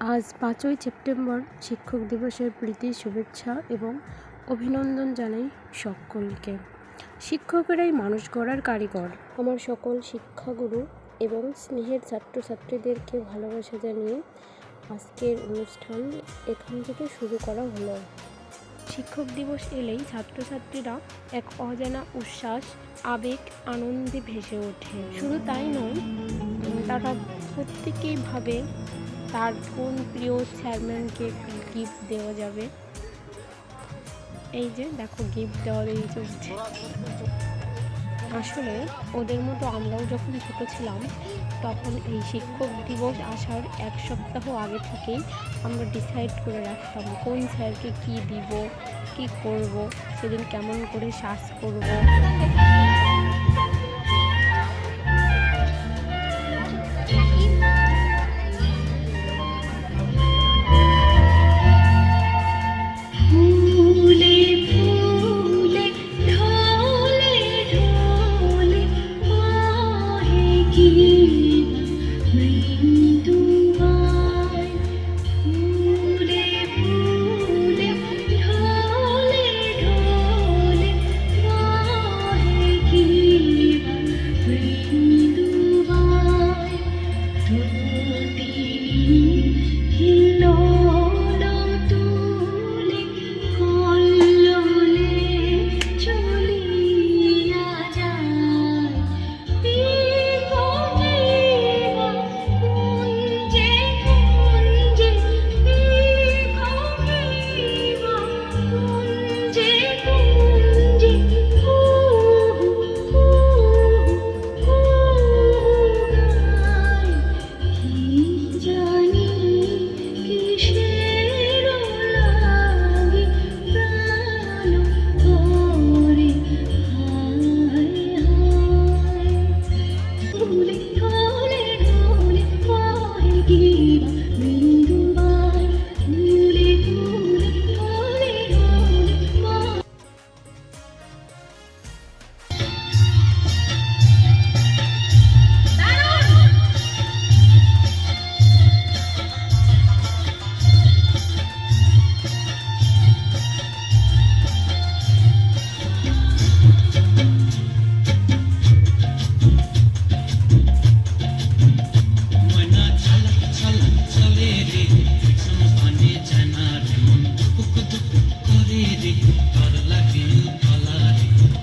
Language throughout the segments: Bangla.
আজ পাঁচই সেপ্টেম্বর শিক্ষক দিবসের প্রীতি শুভেচ্ছা এবং অভিনন্দন জানাই সকলকে। শিক্ষকেরাই মানুষ গড়ার কারিগর। আমার সকল শিক্ষাগুরু এবং স্নেহের ছাত্রছাত্রীদেরকে ভালোবাসা জানিয়ে আজকের অনুষ্ঠান এখান থেকে শুরু করা হলো। শিক্ষক দিবস এলেই ছাত্রছাত্রীরা এক অজানা উচ্ছ্বাস, আবেগ, আনন্দে ভেসে ওঠে। শুধু তাই নয়, তারা প্রত্যেকেই ভাবে তার কোন প্রিয় চেয়ারম্যানকে গিফট দেওয়া যাবে? এই যে, দেখো গিফট দেওয়ার এই চলছে। আসলে ওদের মতো আমরাও যখন ছোটো ছিলাম, তখন এই শিক্ষক দিবস আসার এক সপ্তাহ আগে থেকেই আমরা ডিসাইড করে রাখতাম কোন স্যারকে কি দিব, কি করব, সেদিন কেমন করে শ্বাস করব।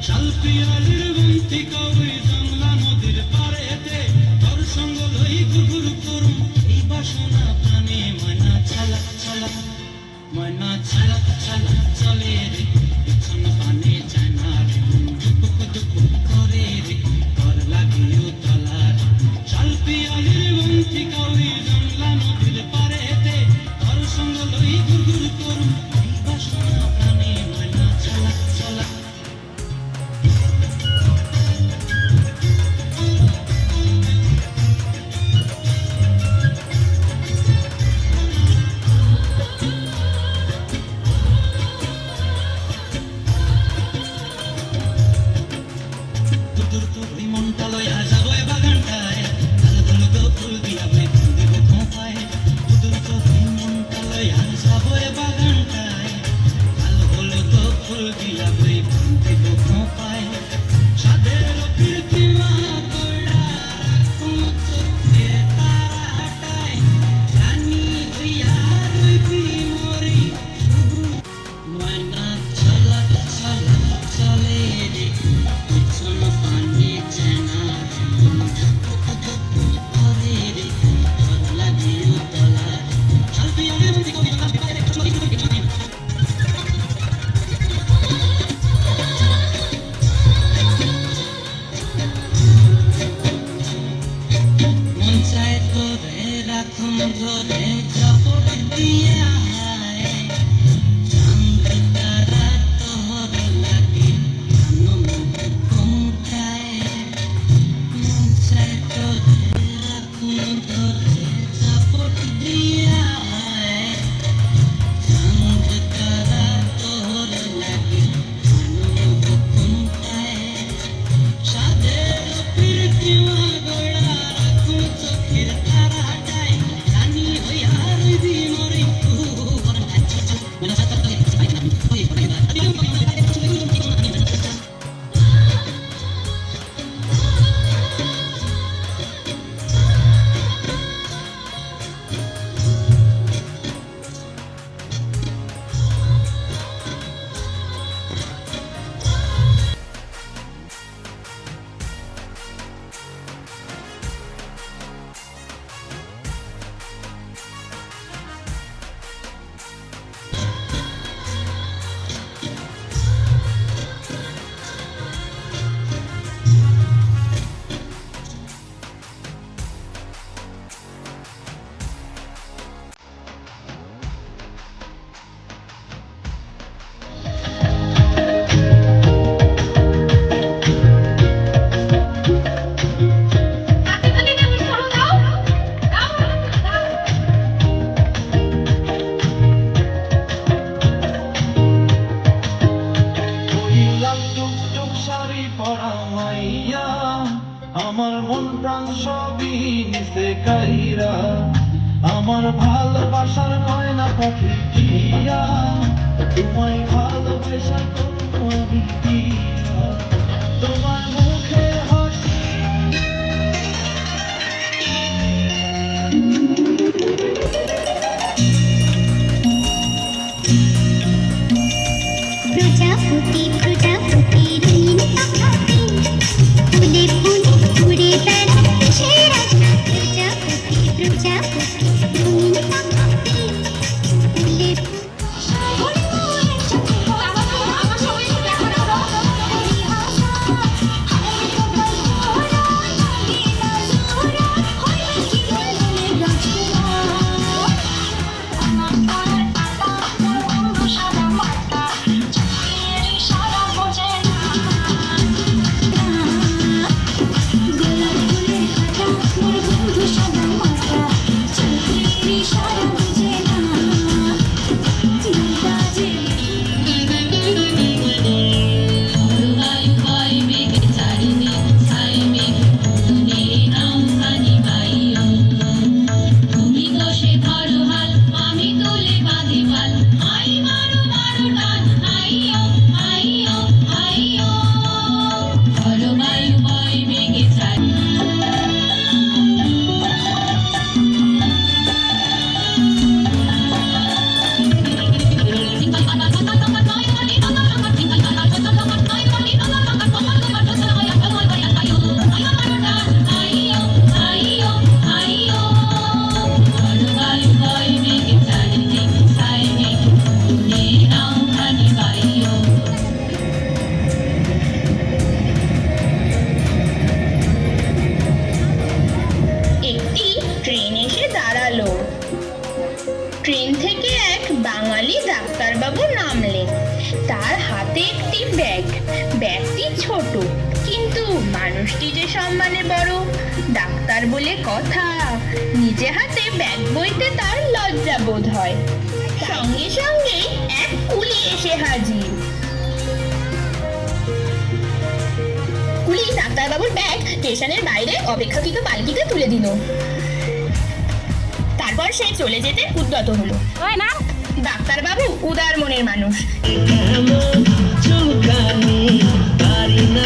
Salpiali ピンポンの前で。কাইরা আমার ভালোবাসার ময়না পাখি কিয়া তোমায় ভালোবাসা করব তোমার মুখে হাসি। মানুষটি যে সম্মানে বড় ডাক্তার বলে কথা। নিজে হাতে ব্যাগ বইতে তার লজ্জা বোধ হয়। সঙ্গে সঙ্গে এক কুলি এসে হাজির। কুলি ডাক্তারবাবুর ব্যাগ স্টেশনের বাইরে অপেক্ষাকৃত পালকিতে তুলে দিল। তারপর সে চলে যেতে উদ্যত হলো। না ডাক্তারবাবু উদার মনের মানুষ। চুলকানি পারি না